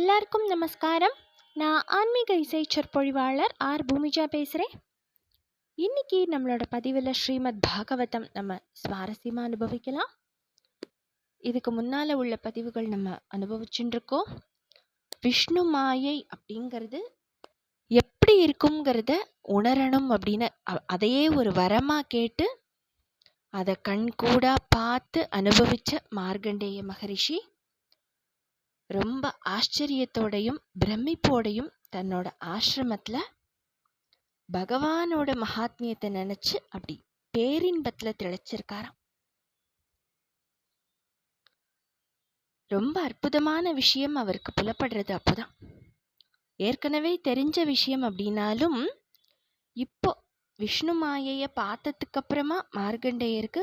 எல்லாருக்கும் நமஸ்காரம். நான் ஆன்மீக இசை சொற்பொழிவாளர் ஆர். பூமிஜா பேசுகிறேன் இன்னைக்கு நம்மளோட பதிவில் ஸ்ரீமத் பாகவதம் நம்ம சுவாரஸ்யமாக அனுபவிக்கலாம். இதுக்கு முன்னால் உள்ள பதிவுகள் நம்ம அனுபவிச்சுட்டு விஷ்ணு மாயை அப்படிங்கிறது எப்படி இருக்குங்கிறத உணரணும் அப்படின்னு அதையே ஒரு வரமாக கேட்டு அதை கண்கூடாக பார்த்து அனுபவித்த மார்கண்டேய மகரிஷி. ரொம்ப ஆச்சரியத்தோடையும் பிரமிப்போடையும் தன்னோட ஆசிரமத்தில் பகவானோட மகாத்மியத்தை நினச்சி அப்படி பேரின்பத்தில் திளைச்சிருக்காராம். ரொம்ப அற்புதமான விஷயம் அவருக்கு புலப்படுறது அப்போதான். ஏற்கனவே தெரிஞ்ச விஷயம் அப்படின்னாலும் இப்போ விஷ்ணு மாயையை பார்த்ததுக்கு அப்புறமா மார்கண்டேயருக்கு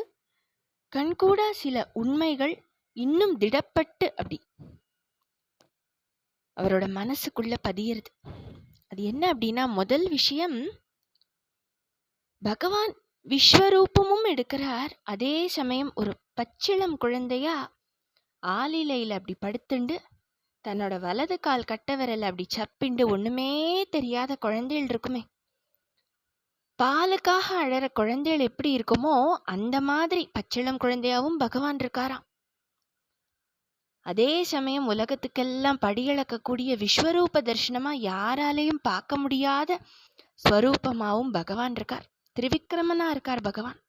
கண்கூடா சில உண்மைகள் இன்னும் திடப்பட்டு அப்படி அவரோட மனசுக்குள்ள பதியிறது. அது என்ன அப்படின்னா முதல் விஷயம் பகவான் விஸ்வரூபமும் எடுக்கிறார். அதே சமயம் ஒரு பச்சிளம் குழந்தையா ஆலிலையில அப்படி படுத்துண்டு தன்னோட வலது கால் கட்ட விரல் அப்படி சப்பிண்டு ஒண்ணுமே தெரியாத குழந்தைகள் இருக்குமே. பாலுக்காக அழற குழந்தைகள் எப்படி இருக்குமோ அந்த மாதிரி பச்சிளம் குழந்தையாவும் பகவான் இருக்காராம். அதே சமயம் உலகத்துக்கெல்லாம் படியளக்கக்கூடிய விஸ்வரூப தரிசனமா யாராலையும் பார்க்க முடியாத ஸ்வரூபமாவும் பகவான் இருக்கார். திரிவிக்ரமனாக இருக்கார் பகவான்.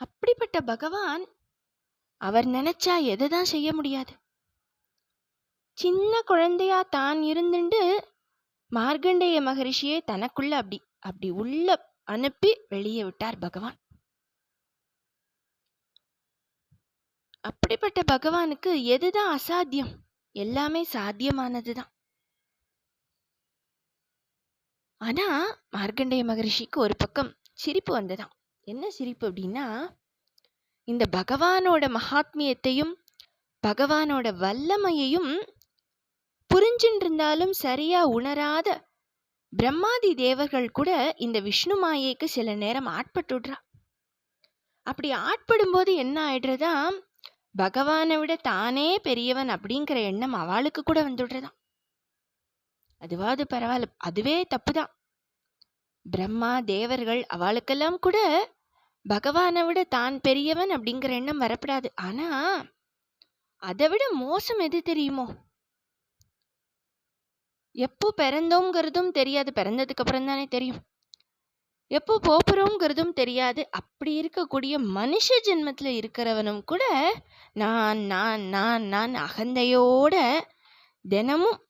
அப்படிப்பட்ட பகவான் அவர் நினைச்சா எதை தான் செய்ய முடியாது. சின்ன குழந்தையா தான் இருந்துண்டு மார்க்கண்டேய மகரிஷியே தனக்குள்ள அப்படி அப்படி உள்ள அனுப்பி வெளியே விட்டார் பகவான். அப்படிப்பட்ட பகவானுக்கு எதுதான் அசாத்தியம்? எல்லாமே சாத்தியமானதுதான். ஆனா மார்க்கண்டேய மகரிஷிக்கு ஒரு பக்கம் சிரிப்பு வந்ததாம். என்ன சிரிப்பு அப்படின்னா இந்த பகவானோட மகாத்மியத்தையும் பகவானோட வல்லமையையும் புரிஞ்சுட்டு இருந்தாலும் சரியா உணராத பிரம்மாதி தேவர்கள் கூட இந்த விஷ்ணு மாயைக்கு சில நேரம் ஆட்பட்டுடுறா. அப்படி ஆட்படும் போது என்ன ஆயிடுறதா பகவானை விட தானே பெரியவன் அப்படிங்கிற எண்ணம் அவளுக்கு கூட வந்துடுறதான் அதுவாது பரவாயில்ல அதுவே தப்புதான். பிரம்மா தேவர்கள் அவளுக்கெல்லாம் கூட பகவானை விட தான் பெரியவன் அப்படிங்கிற எண்ணம் வரப்படாது. ஆனா அதை விட மோசம் எது தெரியுமோ? எப்போ பிறந்தோங்கிறதும் தெரியாது. பிறந்ததுக்கு அப்புறம் தானே தெரியும். எப்போ போகிறோங்கிறதும் தெரியாது. அப்படி இருக்கக்கூடிய மனுஷ ஜென்மத்துல இருக்கிறவனும் கூட நான் நான் நான் நான் அகந்தையோட தினமும்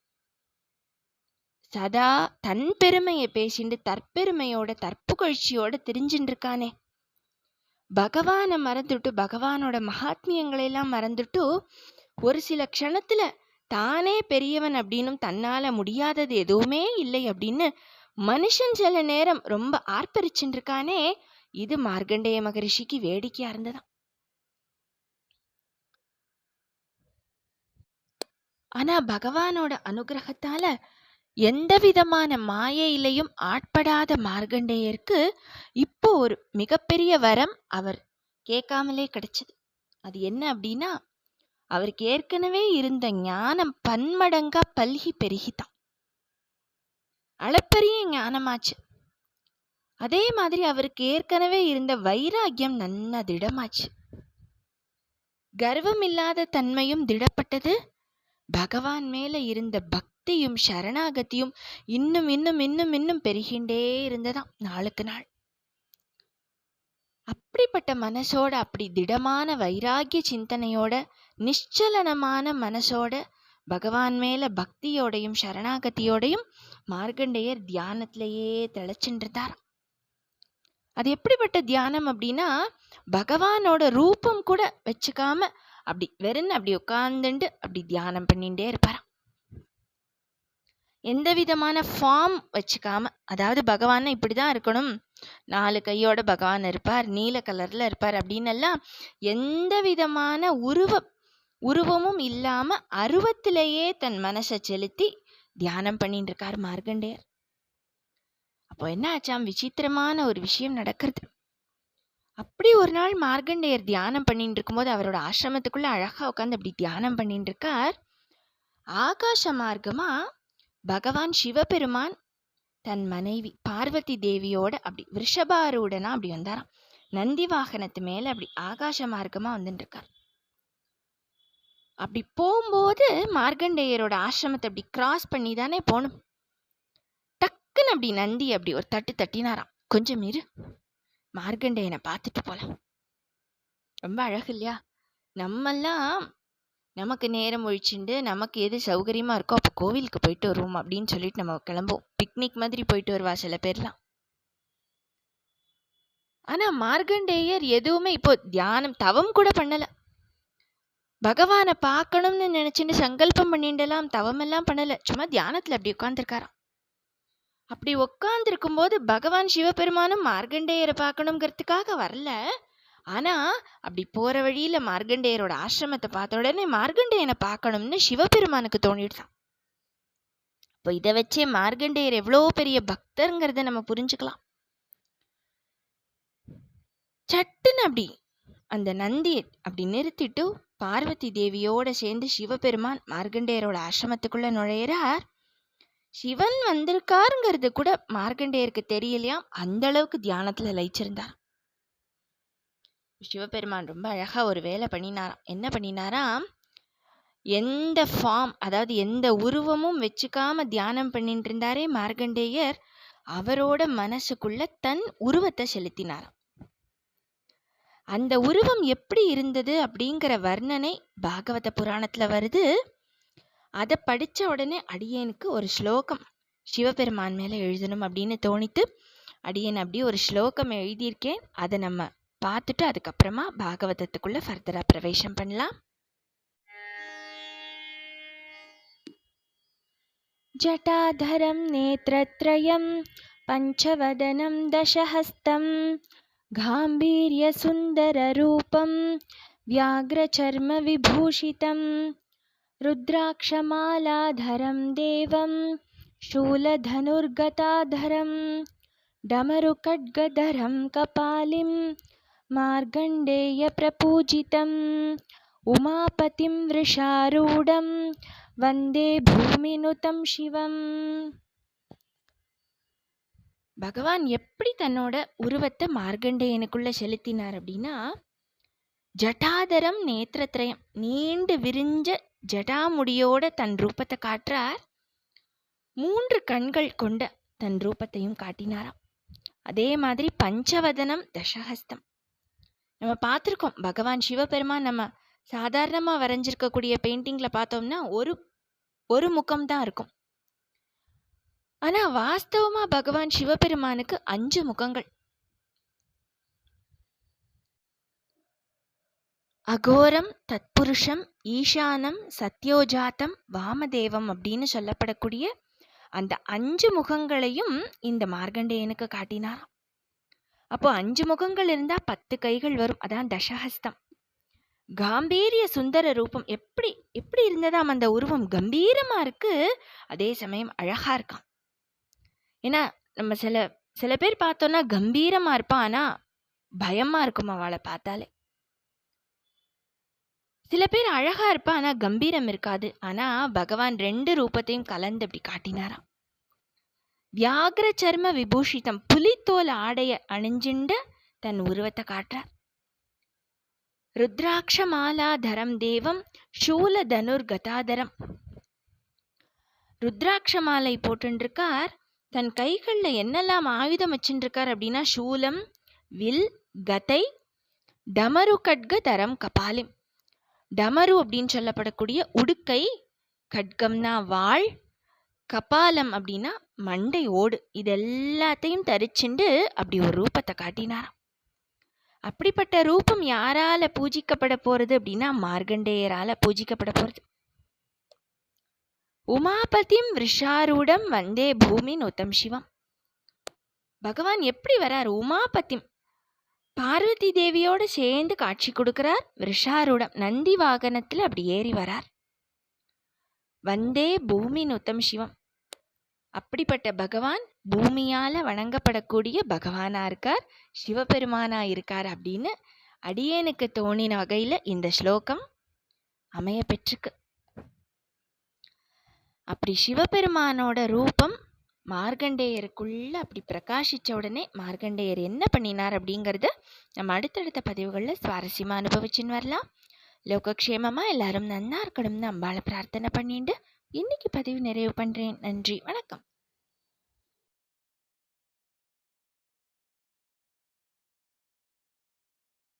சதா தன் பெருமையை பேசிண்டு தற்பெருமையோட தற்புகழ்ச்சியோட தெரிஞ்சுட்டு இருக்கானே. பகவானை மறந்துட்டு பகவானோட மகாத்மியங்களை எல்லாம் மறந்துட்டு ஒரு சில க்ஷணத்துல தானே பெரியவன் அப்படின்னும் தன்னால முடியாதது எதுவுமே இல்லை அப்படின்னு மனுஷன் சில நேரம் ரொம்ப ஆர்ப்பரிச்சுட்டு இருக்கானே இது மார்க்கண்டேய மகரிஷிக்கு வேடிக்கையா இருந்ததாம். ஆனா பகவானோட அனுகிரகத்தால எந்த விதமான மாயையிலையும் ஆட்படாத மார்கண்டேயருக்கு இப்போ ஒரு மிகப்பெரிய வரம் அவர் கேட்காமலே கிடைச்சது. அது என்ன அப்படின்னா அவருக்கு ஏற்கனவே இருந்த ஞானம் பன்மடங்கா பல்கி பெருகிதான் அளப்பரிய ஞானமாச்சு அதே மாதிரி அவருக்கு ஏற்கனவே இருந்த வைராக்கியம் நன்னா திடமாச்சு. கர்வம் இல்லாத தன்மையும் திடப்பட்டது. பகவான் மேல இருந்த பக்தியும் சரணாகதியும் இன்னும் இன்னும் இன்னும் இன்னும் பெருகின்றே இருந்ததாம் நாளுக்கு நாள். அப்படிப்பட்ட மனசோட அப்படி திடமான வைராகிய சிந்தனையோட நிச்சலனமான மனசோட பகவான் மேலே பக்தியோடையும் சரணாகதியோடையும் மார்க்கண்டேயர் தியானத்திலேயே திளைச்சுட்டு அது எப்படிப்பட்ட தியானம் அப்படின்னா பகவானோட ரூபம் கூட வச்சுக்காம அப்படி வெறும் அப்படி உட்காந்துண்டு அப்படி தியானம் பண்ணிகிட்டே இருப்பாராம். எந்த விதமான ஃபார்ம் வச்சுக்காம அதாவது பகவான் இப்படிதான் இருக்கணும் நாலு கையோட பகவான் இருப்பார் நீல கலரில் இருப்பார் அப்படின்னு எல்லாம் எந்த விதமான உருவ உருவமும் இல்லாமல் அருவத்திலேயே தன் மனசை செலுத்தி தியானம் பண்ணிட்டு இருக்கார் மார்கண்டேயர் அப்போ என்ன ஆச்சாம் விசித்திரமான ஒரு விஷயம் நடக்கிறது. அப்படி ஒரு நாள் மார்கண்டேயர் தியானம் பண்ணிட்டு இருக்கும்போது அவரோட ஆசிரமத்துக்குள்ள அழகா உட்காந்து அப்படி தியானம் பண்ணிட்டு இருக்கார் ஆகாச மார்க்கமா பகவான் சிவபெருமான் தன் மனைவி பார்வதி தேவியோட அப்படி விஷபாரூடனா அப்படி வந்தாராம். நந்தி வாகனத்து மேலே அப்படி ஆகாச மார்க்கமாக வந்துட்டு இருக்கார் அப்படி போகும்போது மார்க்கண்டேயரோட ஆசிரமத்தை அப்படி கிராஸ் பண்ணி தானே போகணும். டக்குன்னு அப்படி நந்தி அப்படி ஒரு தட்டு தட்டினாராம். கொஞ்சம் இரு மார்க்கண்டேயனை பார்த்துட்டு போகலாம் ரொம்ப அழகு இல்லையா? நம்மெல்லாம் நமக்கு நேரம் ஒழிச்சுண்டு நமக்கு எது சௌகரியமாக இருக்கோ அப்போ கோவிலுக்கு போயிட்டு வருவோம் அப்படின்னு சொல்லிட்டு நம்ம கிளம்புவோம். பிக்னிக் மாதிரி போயிட்டு வருவா சில பேர்லாம். ஆனால் மார்கண்டேயர் எதுவுமே இப்போ தியானம் தவம் கூட பண்ணலை. பகவானை பார்க்கணும்னு நினச்சின்னு சங்கல்பம் பண்ணிட்டுலாம் தவம் எல்லாம் பண்ணல. சும்மா தியானத்துல அப்படி உட்காந்துருக்காராம் அப்படி உட்காந்துருக்கும் போது பகவான் சிவபெருமானும் மார்கண்டேயரை பார்க்கணுங்கிறதுக்காக வரல. ஆனா அப்படி போற வழியில மார்கண்டேயரோட ஆசிரமத்தை பார்த்த உடனே மார்கண்டேயனை பார்க்கணும்னு சிவபெருமானுக்கு தோணிடுதான். இப்போ இதை வச்சே மார்கண்டேயர் எவ்வளோ பெரிய பக்தருங்கிறத நம்ம புரிஞ்சுக்கலாம். சட்டுன்னு அப்படி அந்த நந்தியை அப்படி நிறுத்திட்டு பார்வதி தேவியோட சேர்ந்து சிவபெருமான் மார்க்கண்டேயரோட ஆசிரமத்துக்குள்ள நுழையிறார். சிவன் வந்திருக்காருங்கிறது கூட மார்க்கண்டேயருக்கு தெரியலையாம். அந்த அளவுக்கு தியானத்துல லயிச்சிருந்தார். சிவபெருமான் ரொம்ப அழகா ஒரு வேலை பண்ணினாராம். என்ன பண்ணினாராம்? எந்த ஃபார்ம் அதாவது எந்த உருவமும் வச்சுக்காம தியானம் பண்ணிட்டு இருந்தாரே மார்கண்டேயர். அவரோட மனசுக்குள்ள தன் உருவத்தை செலுத்தினாராம். அந்த உருவம் எப்படி இருந்தது அப்படிங்கிற வர்ணனை பாகவத புராணத்தில் வருது. அதை படித்த உடனே அடியனுக்கு ஒரு ஸ்லோகம் சிவபெருமான் மேலே எழுதணும் அப்படின்னு தோணித்து அடியன் அப்படியே ஒரு ஸ்லோகம் எழுதியிருக்கேன். அதை நம்ம பார்த்துட்டு அதுக்கப்புறமா பாகவதத்துக்குள்ளே ஃபர்தராக பிரவேசம் பண்ணலாம். ஜட்டாதரம் நேத்திரத்ரயம் பஞ்சவதனம் தசஹஸ்தம் गाम्भीर्यसुन्दररूपं व्याघ्रचर्मविभूषितं रुद्राक्षमालाधरं देवं शूलधनुर्गताधरं डमरुखड्गधरं कपालिं मार्गण्डेयप्रपूजितम् उमापतिं वृषारूढं वन्दे भूमिनुतं शिवम् பகவான் எப்படி தன்னோட உருவத்தை மார்கண்டேயனுக்குள்ளே செலுத்தினார் அப்படின்னா ஜட்டாதரம் நேத்திரத்ரயம் நீண்டு விரிஞ்ச ஜடாமுடியோட தன் ரூபத்தை காட்டுறார். மூன்று கண்கள் கொண்ட தன் ரூபத்தையும் காட்டினாராம். அதே மாதிரி பஞ்சவதனம் தசஹஸ்தம். நம்ம பார்த்துருக்கோம் பகவான் சிவபெருமான் நம்ம சாதாரணமாக வரைஞ்சிருக்கக்கூடிய பெயிண்டிங்கில் பார்த்தோம்னா ஒரு ஒரு முகம் தான் இருக்கும். ஆனால் வாஸ்தவமாக பகவான் சிவபெருமானுக்கு அஞ்சு முகங்கள். அகோரம் தத்புருஷம் ஈசானம் சத்யோஜாத்தம் வாமதேவம் அப்படின்னு சொல்லப்படக்கூடிய அந்த அஞ்சு முகங்களையும் இந்த மார்க்கண்டேயனுக்கு காட்டினாராம். அப்போ அஞ்சு முகங்கள் இருந்தா பத்து கைகள் வரும். அதான் தசஹஸ்தம். காம்பீரிய சுந்தர ரூபம் எப்படி எப்படி இருந்ததாம் அந்த உருவம்? கம்பீரமா இருக்கு. அதே சமயம் அழகா இருக்கான் ஏன்னா நம்ம சில சில பேர் பார்த்தோன்னா கம்பீரமா இருப்பான். ஆனா பயமா இருக்கும் அவளை பார்த்தாலே. சில பேர் அழகா இருப்பா ஆனால் கம்பீரம் இருக்காது. ஆனா பகவான் ரெண்டு ரூபத்தையும் கலந்து அப்படி காட்டினாராம். வியாகிர சர்ம விபூஷிதம் புலித்தோல் ஆடைய அணிஞ்சிண்ட தன் உருவத்தை காட்டுறார். ருத்ராட்சமாலாதரம் தேவம் சூல தனுர் கதாதரம் ருத்ராட்ச மாலை போட்டுருக்கார் தன் கைகளில் என்னெல்லாம் ஆயுதம் வச்சுருக்கார் அப்படின்னா சூலம் வில் கதை டமரு கட்க தரம் கபாலிம். டமரு அப்படின்னு சொல்லப்படக்கூடிய உடுக்கை கட்கம்னா வாள் கபாலம் அப்படின்னா மண்டை ஓடு. இது எல்லாத்தையும் தரிச்சுண்டு அப்படி ஒரு ரூபத்தை காட்டினாராம். அப்படிப்பட்ட ரூபம் யாரால பூஜிக்கப்பட போறது அப்படின்னா மார்கண்டேயரால பூஜிக்கப்பட போறது. உமாபதிம் விஷாரூடம் வந்தே பூமி நூத்தம் சிவம். பகவான் எப்படி வரார்? உமாபதிம் பார்வதி தேவியோடு சேர்ந்து காட்சி கொடுக்கிறார். விஷாரூடம் நந்தி வாகனத்தில் அப்படி ஏறி வரார். வந்தே பூமி நுத்தம் சிவம். அப்படிப்பட்ட பகவான் பூமியால் வணங்கப்படக்கூடிய பகவானா இருக்கார். சிவபெருமானா இருக்கார் அப்படின்னு அடியேனுக்கு தோணின வகையில் இந்த ஸ்லோகம் அமைய பெற்றுக்கு அப்படி சிவபெருமானோட ரூபம் மார்கண்டேயருக்குள்ளே அப்படி பிரகாசித்த உடனே மார்கண்டேயர் என்ன பண்ணினார் அப்படிங்கிறத நம்ம அடுத்தடுத்த பதிவுகளில் சுவாரஸ்யமாக அனுபவிச்சுன்னு வரலாம். லோகக்ஷேமமாக எல்லாரும் நன்னா இருக்கணும்னு அம்பாளை பிரார்த்தனை பண்ணிட்டு இன்னைக்கு பதிவு நிறைவு பண்ணுறேன் நன்றி வணக்கம்.